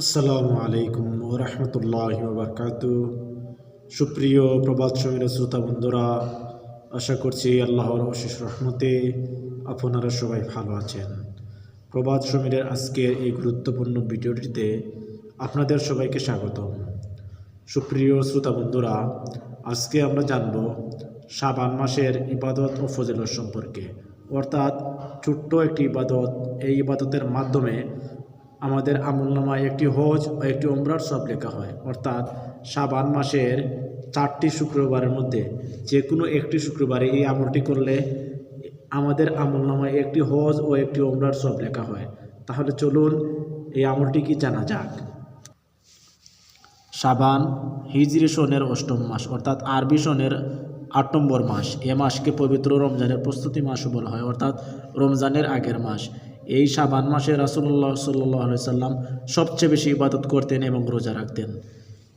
আসসালামু আলাইকুম রহমতুল্লাহ বারকাত সুপ্রিয় প্রবাদ সমীর শ্রোতা বন্ধুরা, আশা করছি আল্লাহর অশেষ রহমতে আপনারা সবাই ভালো আছেন। প্রবাদ সমীরের আজকের এই গুরুত্বপূর্ণ ভিডিওটিতে আপনাদের সবাইকে স্বাগতম। সুপ্রিয় শ্রোতা বন্ধুরা, আজকে আমরা জানব শাবান মাসের ইবাদত ও ফজিলত সম্পর্কে। অর্থাৎ ছোট্ট একটি ইবাদত, এই ইবাদতের মাধ্যমে আমাদের আমলনামায় একটি হজ ও একটি ওমরার সব লেখা হয়। অর্থাৎ শাবান মাসের চারটি শুক্রবারের মধ্যে যে কোনো একটি শুক্রবারে এই আমলটি করলে আমাদের আমলনামায় একটি হজ ও একটি ওমরার সব লেখা হয়। তাহলে চলুন এই আমলটি কি জানা যাক? শাবান হিজরি সনের অষ্টম মাস, অর্থাৎ আরবি সনের আট নম্বর মাস। এ মাসকে পবিত্র রমজানের প্রস্তুতি মাসও বলা হয়, অর্থাৎ রমজানের আগের মাস। এই শাবান মাসে রাসুল্লাহ সাল্লাহ সাল্লাম সবচেয়ে বেশি ইবাদত করতেন এবং রোজা রাখতেন।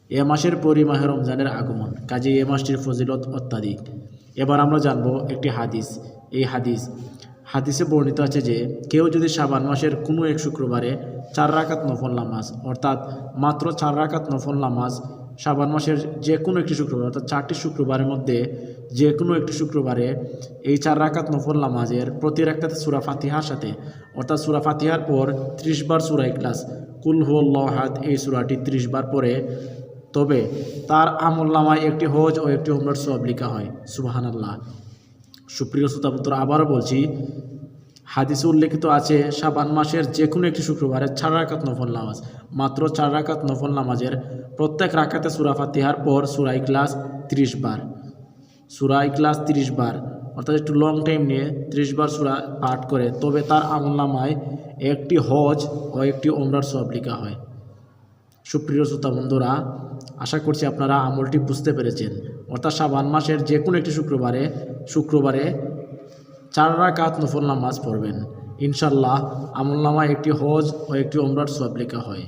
এ মাসের পরই মাহে রমজানের আগমন কাজে এ মাসটির ফজিলত অত্যাধিক। এবার আমরা জানব একটি হাদিস। এই হাদিস, হাদিসে বর্ণিত আছে যে, কেউ যদি শাবান মাসের কোনো এক শুক্রবারে চার রাকাত নফল নামাজ, অর্থাৎ মাত্র চার রাকাত নফল নামাজ শাবান মাসের যে কোনো একটি শুক্রবার, অর্থাৎ চারটি শুক্রবারের মধ্যে যে কোনো একটি শুক্রবারে এই চার রাকাত নফল নামাজের প্রতি রাকাতে সুরা ফাতিহার সাথে, অর্থাৎ সুরা ফাতিহার পর ত্রিশ বার সুরা ইকলাস কুল হুল্লাহাদ এই সুরাটি ত্রিশ বার পরে তবে তার আমল নামায় একটি হজ ও একটি উমরার সব লেখা হয়। সুবাহান আল্লাহ সুপ্রিয় শ্রোতাবন্ধুরা, আবারও বলছি হাদিসে উল্লেখিত আছে, শাবান মাসের যে কোনো একটি শুক্রবারে চার রাকাত নফল নামাজ, মাত্র চার রাকাত নফল নামাজের প্রত্যেক রাকাতে সুরা ফাতিহার পর সুরাই ক্লাস ত্রিশ বার। সুরাই ইকলাস ত্রিশ বার, অর্থাৎ একটু লং টাইম নিয়ে ত্রিশ বার সুরা পাঠ করে, তবে তার আমল নামায় একটি হজ ও একটি ওমরার সব লেখা হয়। সুপ্রিয় শ্রোতা বন্ধুরা, আশা করছি আপনারা আমলটি বুঝতে পেরেছেন। অর্থাৎ শাবান মাসের যে কোনো একটি শুক্রবারে শুক্রবারে চার রাকাত নফল নামাজ পড়বেন। ইনশাল্লাহ আমল নামা একটি হজ ও একটি ওমরার সব লেখা হয়।